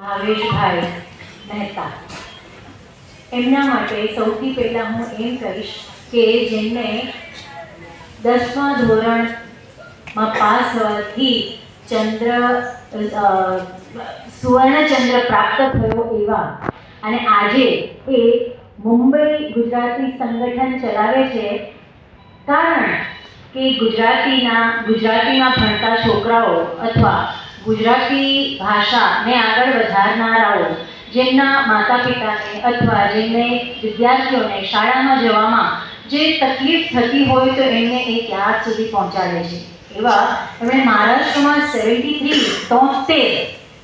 ભાવેશભાઈ મહેતા. એમના માટે સૌથી પહેલાં હું એમ કહીશ કે જેમને દસમા ધોરણમાં પાસ હોવાથી ચંદ્ર સુવર્ણચંદ્ર પ્રાપ્ત થયો એવા. અને આજે એ મુંબઈ ગુજરાતી સંગઠન ચલાવે છે. કારણ કે ગુજરાતીના ગુજરાતીમાં ભણતા છોકરાઓ અથવા ગુજરાતી ભાષાને આગળ વધારનારાઓ, જેમના માતા પિતાને અથવા જેમને વિદ્યાર્થીઓને શાળામાં જવામાં જે તકલીફ થતી હોય તો એમને એ ત્યાં સુધી પહોંચાડે છે. એવા એમણે મહારાષ્ટ્રમાં સેવન્ટી થ્રી તોતેર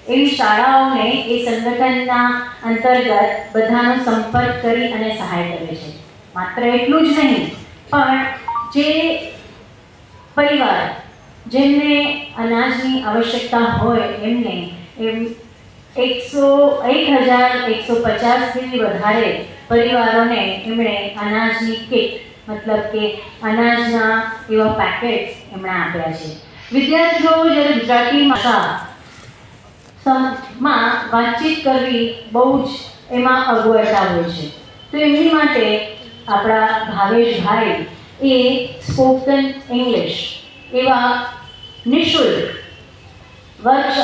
એવી શાળાઓને એ સંગઠનના અંતર્ગત બધાનો સંપર્ક કરી અને સહાય કરે છે. માત્ર એટલું જ નહીં, પણ જે પરિવાર જેમને અનાજની આવશ્યકતા હોય એમને એમ એકસો, એક હજાર એકસો પચાસથી વધારે પરિવારોને એમણે અનાજની કિટ મતલબ કે અનાજના એવા પેકેટ એમણે આપ્યા છે. વિદ્યાર્થીઓ, જ્યારે ગુજરાતી માં વાતચીત કરવી બહુ જ એમાં અગવડતા હોય છે, તો એમની માટે આપણા ભાવેશભાઈ એ સ્પોકન ઇંગ્લિશ એવા નિઃશુલ્ક વર્ક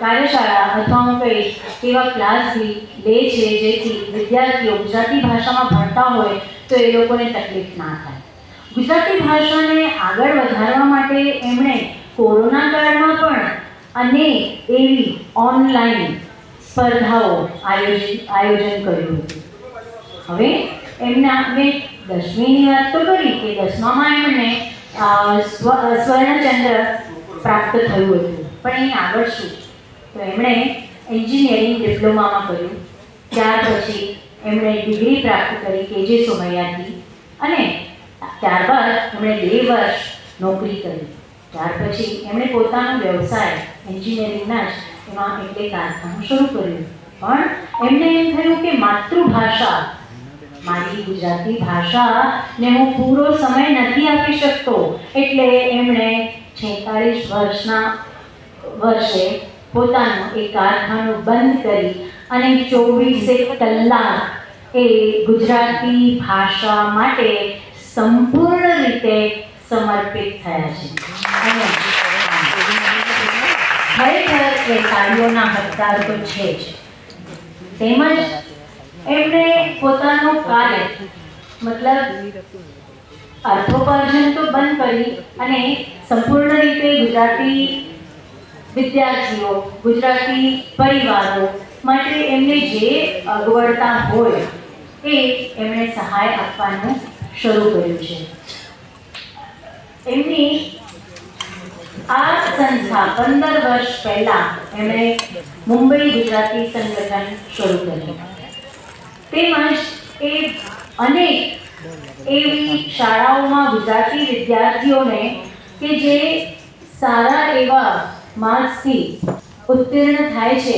કાર્યશાળા અથવા કહીશ, એવા ક્લાસ બી લે છે જેથી વિદ્યાર્થીઓ ગુજરાતી ભાષામાં ભણતા હોય તો એ લોકોને તકલીફ ના થાય. ગુજરાતી ભાષાને આગળ વધારવા માટે એમણે કોરોના કાળમાં પણ અને એવી ઓનલાઈન સ્પર્ધાઓ આયોજિત, આયોજન કર્યું હતું. હવે એમના, મેં દસમીની વાત તો કરી કે દસમામાં સ્વ સ્વર્ણચંદ્ર પ્રાપ્ત થયું હતું. પણ એ આગળ શું? તો એમણે એન્જિનિયરિંગ ડિપ્લોમામાં કર્યું. ત્યાર પછી એમણે ડિગ્રી પ્રાપ્ત કરી કે જે સોમૈયાથી અને ત્યારબાદ એમણે બે વર્ષ નોકરી કરી. ત્યાર પછી એમણે પોતાનો વ્યવસાય એન્જિનિયરિંગના જ એમાં એટલે કારખાનું શરૂ કર્યું. પણ એમને એમ થયું કે માતૃભાષા મારી ગુજરાતી ભાષાને હું પૂરો સમય નથી આપી શકતો. એટલે એમણે છેતાળીસ વર્ષના વર્ષે પોતાનું એ કારખાનું બંધ કરી અને ચોવીસે કલાક એ ગુજરાતી ભાષા માટે સંપૂર્ણ રીતે સમર્પિત થયા છે. ખરેખર એ કાર્યોના હકદાર તો છે જ. તેમજ એમણે પોતાનું કાર્ય મતલબ અર્થોપાર્જન તો બંધ કરી અને સંપૂર્ણ રીતે ગુજરાતી વિદ્યાર્થીઓ, ગુજરાતી પરિવારો માટે એમને જે અગવડતા હોય એ એમણે સહાય આપવાનું શરૂ કર્યું છે. એમની આ સંસ્થા પંદર વર્ષ પહેલા એમણે મુંબઈ ગુજરાતી સંગઠન શરૂ કર્યું. તેમજ એ અનેક એવી શાળાઓમાં ગુજરાતી વિદ્યાર્થીઓને કે જે સારા એવા માર્ક્સથી ઉત્તીર્ણ થાય છે,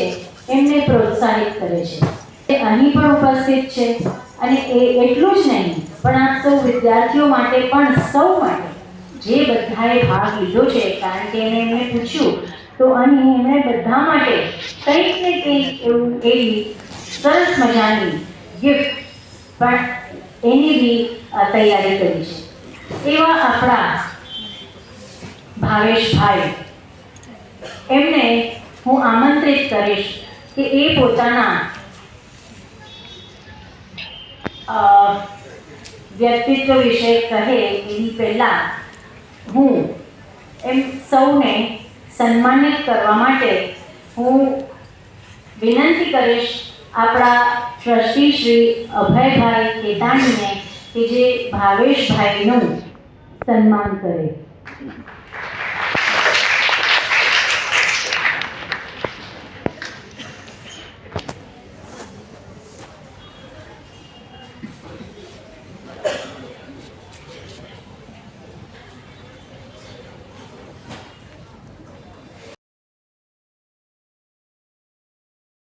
એમને પ્રોત્સાહિત કરે છે. એ અહીં પણ ઉપસ્થિત છે અને એ એટલું જ નહીં, પણ આ સૌ વિદ્યાર્થીઓ માટે પણ સૌ માટે જે બધાએ ભાગ લીધો છે, કારણ કે એને એમને પૂછ્યું, તો અહીં એમણે બધા માટે કંઈક ને કંઈક એવું એવી સરસ મજાની ગિફ્ટ પણ એની બી તૈયારી કરી છે. એવા આપણા ભાવેશભાઈ, એમને હું આમંત્રિત કરીશ કે એ પોતાના વ્યક્તિત્વ વિશે કહે એની પહેલાં હું એમ સૌને સન્માનિત કરવા માટે હું વિનંતી કરીશ આપણા ટ્રસ્ટી શ્રી અભયભાઈ કેતાણીને કે જે ભાવેશભાઈનું સન્માન કરે.